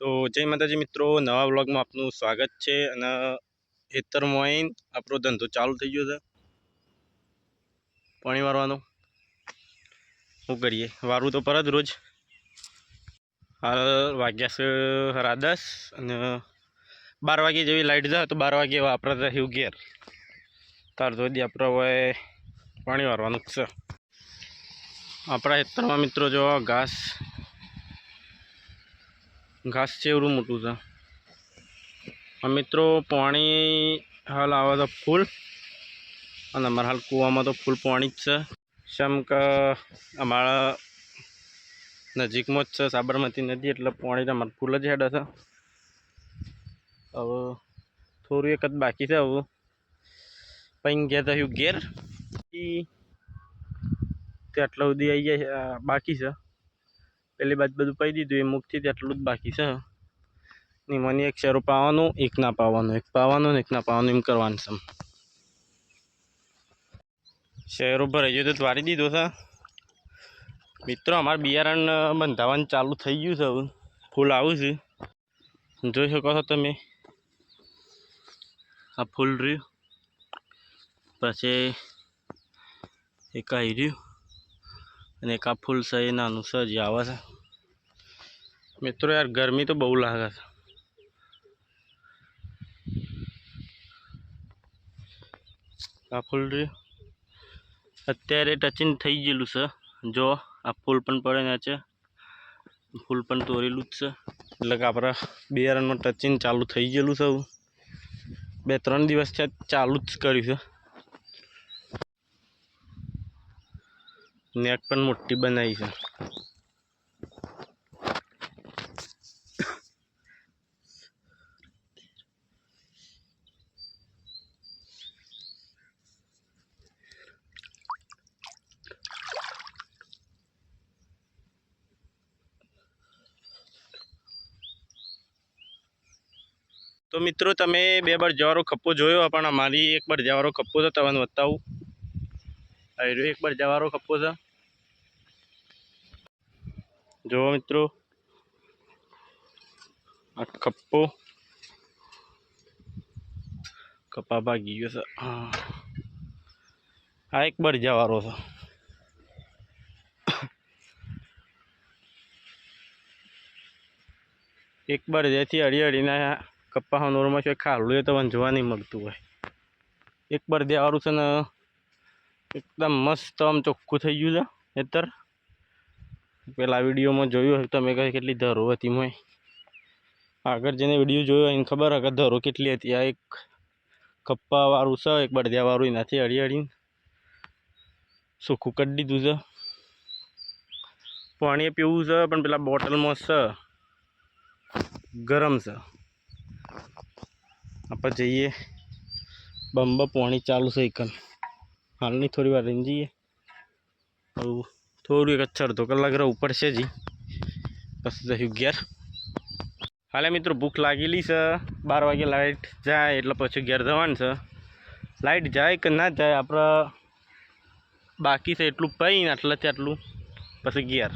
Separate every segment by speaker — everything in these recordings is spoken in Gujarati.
Speaker 1: તો જય માતાજી મિત્રો, નવા બ્લોગમાં આપનું સ્વાગત છે અને ખેતરમાં આવીને આપણો ધંધો ચાલુ થઈ ગયો છે. પાણી વારવાનો શું કરીએ? વારવું તો પર જ રોજ. હાલ વાગ્યા છે રાદસ અને બાર વાગે જેવી લાઇટ જાય તો બાર વાગે વાપરતા હિવ ઘેર. તાર સુધી આપણે હવે પાણી વારવાનું છે. આપણા ખેતરમાં મિત્રો જો ઘાસ ઘાસ છે એવડું મોટું છે મિત્રો પાણી હાલ આવે તો ફૂલ. અને અમારા હાલ કૂવામાં તો ફૂલ પાણી જ છે. શમ કે અમારા નજીકમાં જ છે સાબરમતી નદી, એટલે પાણી અમારે ફૂલ જ હેડે છે. હવે થોડું એક જ બાકી છે હવે. પછી ગયા થયું ઘેર. તે આટલા સુધી આવી જાય બાકી છે. પેલી બાજુ બધું પાઈ દીધું, એ મુખથી તેટલું જ બાકી છે. નિમાની એક શેરો પાવાનું, એક ના પાવાનું, એક પાવાનું ને એક ના પાવાનું, એમ કરવાનું છે. શેરો ભરાઈ ગયો તો વારી દીધો છે. મિત્રો, અમારે બિયારણ બંધાવવાનું ચાલુ થઈ ગયું છે ફૂલ આવું છે. જોઈ શકો છો તમે. આ ફૂલ રહ્યું. પછી એક આવી રહ્યું. અને એક આ ફૂલ છે એ નાનું છે, હજી આવે છે. મિત્રો યાર, ગરમી તો બહુ લાગે છે. આ ફૂલ અત્યારે ટચિંગ થઈ ગયેલું છે. જો, આ ફૂલ પણ પડે ને છે. ફૂલ પણ તોરેલું જ છે. એટલે કે આપણા બિયારણમાં ટચિંગ ચાલુ થઈ ગયેલું છે. બે ત્રણ દિવસ ચાલુ જ કર્યું છે. નેટ પણ મોટી બનાવી છે. તો મિત્રો, તમે બે બાર જવારો ખપ્પો જોયો, પણ અમારી એક બાર જવારો ખપ્પો છે તમને બતાવું. એક બાર જવારો ખપ્પો છે. જુઓ મિત્રો, આ કપ્પો કપા ભાગી ગયો છે. આ એક બર જવારો છે. એક બાર જેથી અડી અડીને કપ્પા નોરમાં છે ખાલું તો મને જોવા નહીં મળતું હોય. એક બાર દેવારું છે ને, એકદમ મસ્ત, આમ ચોખ્ખું થઈ ગયું છે ખેતર પેલા વિડીયોમાં જોયું હોય તમે કહે કેટલી ધરો હતી મેં આગળ જેને વીડિયો જોયો એને ખબર કે ધરો કેટલી હતી. આ એક કપ્પાવાળું છે, એક બળદિયાવાળું, એનાથી અડી અડીને સુખું કરી દીધું છે. પાણી પીવું છે, પણ પેલા બોટલમાં છે. ગરમ છે. આપણે જઈએ. બંબ પાણી ચાલુ છે એકન. હાલની થોડી વાર રહીને જઈએ. હવે થોડું એક અડધો કલાક રહેવું પડશે જી. પછી જશું ઘેર હાલે મિત્રો, ભૂખ લાગેલી છે. બાર વાગે લાઇટ જાય એટલે પછી ઘેર જવાનું છે. લાઇટ જાય કે ના જાય, આપણે બાકી છે એટલું પહીને આટલાથી આટલું પછી ઘેર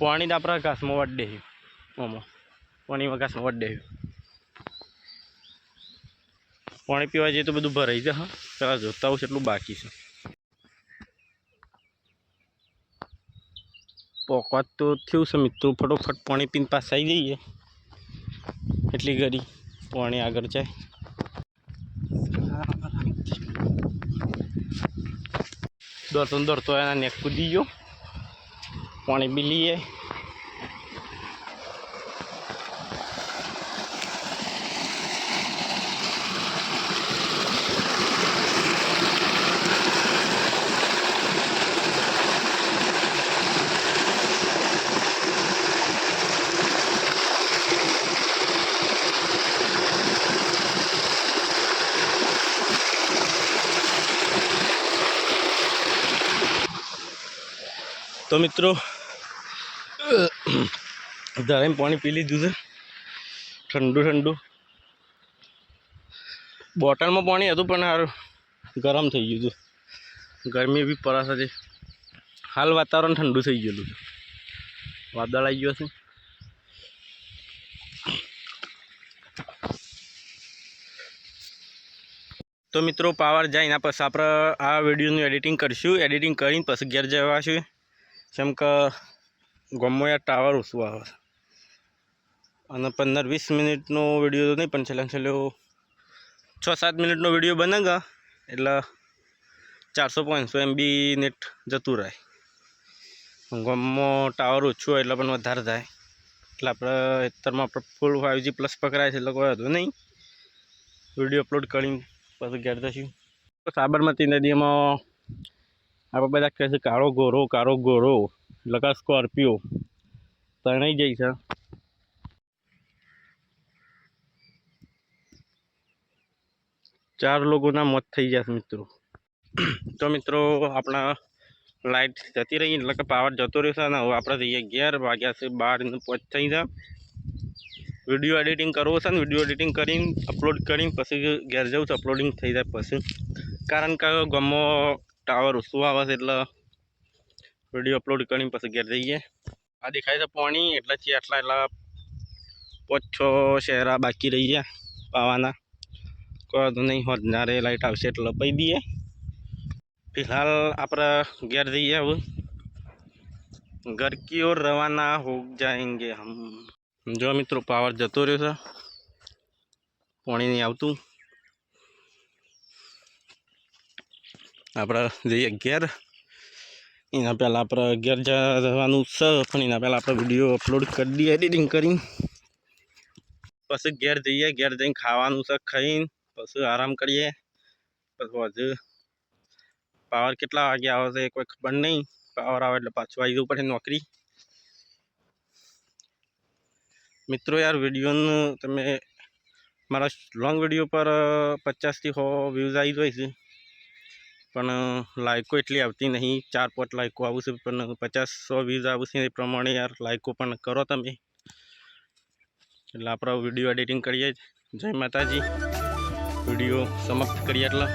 Speaker 1: પાણી તો આપણા ઘાસમાં વડે આમાં. પાણીમાં ઘાસમાં વડે પાણી પીવા જઈએ તો બધું ભરાઈ જાય હા પેલા જોતા હોઉં એટલું બાકી છે. પોકવાત તો થયું છે મિત્રો. ફટોફટ પાણી પીને પાસે આવી જઈએ. એટલી ઘડી પાણી આગળ જાય. દોડતો દોડતો એના નેક કૂદી ગયો. પાણી બી લઈએ. તો મિત્રો ધારેમ પાણી પી લીધું છે. ઠંડુ ઠંડુ. બોટલમાં પાણી હતું પણ સારું ગરમ થઈ ગયું હતું. ગરમી બી પરાશ હતી. હાલ વાતાવરણ ઠંડુ થઈ ગયેલું છે વાદળ આવી ગયો છે તો મિત્રો, પાવર જાય એના પછી આપણે આ વિડીયોનું એડિટિંગ કરીશું. એડિટિંગ કરીને પછી ઘેર જવાશું. જેમ કે ગમોયા ટાવર ઓછું આવે. અને પંદર વીસ મિનિટનો વીડિયો તો નહીં, પણ છેલ્લે છેલ્લો છ સાત મિનિટનો વીડિયો બને એટલે ચારસો પાંચસો એમબી નેટ જતું રહે. ગમમાં ટાવર ઓછું હોય એટલે પણ વધારે થાય. એટલે આપણે અત્યારમાં આપણે ફૂલ ફાઇવજી પ્લસ પકડાય છે, એટલે કોઈ હતું નહીં. વીડિયો અપલોડ કરીને પછી ઘેર જશું સાબરમતી નદીમાં આપણે બધા કહે છે કાળો ગોરો કાળો ગોરો એટલે સ્કોર્પિયો. ત્રણેય જઈ છે. ચાર લોકોના મોત થઈ ગયા છે મિત્રો. તો મિત્રો આપણા લાઇટ જતી રહી, એટલે કે પાવર જતો રહેશે અને હવે આપણે જઈએ અગિયાર વાગ્યા છે, બાર ને થઈ જાય વીડિયો એડિટિંગ કરવો છે ને, વીડિયો એડિટિંગ કરીને, અપલોડ કરીને પછી ઘેર જવું છે, અપલોડિંગ થઈ જાય પછી. કારણ કે ગમો ટાવર ઓછું આવે છે એટલે વીડિયો અપલોડ કરીને પછી ઘેર જઈએ. આ દેખાય છે પાણી એટલે છે આટલા એટલા પાંચ છ શહેરા બાકી રહી ગયા પાવાના. કોઈ વાંધો નહીં હોજનારે લાઇટ આવશે એટલે પઈ દઈએ. ફિલહાલ આપણે ઘેર જઈએ હવે. ઘર કી ઓર રવાના હો જાયંગે હમ. જો મિત્રો પાવર જતો રહ્યો છે. પાણી નહીં આવતું. આપણે જઈએ અગિયાર એના પહેલાં આપણે ઘેર જવાનું છે, પણ એના પહેલાં આપણે વીડિયો અપલોડ કરી દઈએ એડિટિંગ કરીને. પછી ઘેર જઈએ, ઘેર જઈને ખાવાનું છે, ખાઈને પછી આરામ કરીએ. પછી હજુ પાવર કેટલા વાગે આવે છે કોઈ ખબર નહીં. પાવર આવે એટલે પાછું આવી જવું પડે નોકરી. મિત્રો યાર વિડીયોનું તમે મારા લોંગ વીડિયો પર પચાસથી હો વ્યૂઝ આવી જાય છે. પણ લાઇકો એટલી આવતી નહીં. ચાર પાંચ લાઇકો આવું છે, પણ પચાસ સો વ્યૂઝ આવું છે એ પ્રમાણે યાર લાઇકો પણ કરો તમે. એટલે આપણે વીડિયો એડિટિંગ કરીએ જય માતાજી. વીડિયો સમાપ્ત કરીએ એટલે